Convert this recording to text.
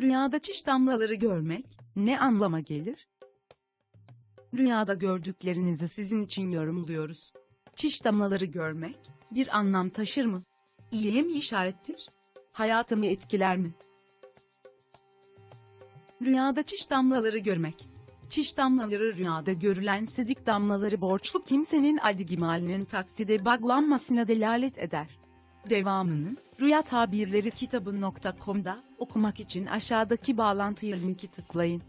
Rüyada çiş damlaları görmek ne anlama gelir? Rüyada gördüklerinizi sizin için yorumluyoruz. Çiş damlaları görmek bir anlam taşır mı? İyiye mi işarettir? Hayatımı etkiler mi? Rüyada çiş damlaları görmek. Çiş damlaları rüyada görülen sidik damlaları borçlu kimsenin adgimalinin takside bağlanmasına delalet eder. Devamını, Rüya Tabirleri kitabı.com'da okumak için aşağıdaki bağlantıya linki tıklayın.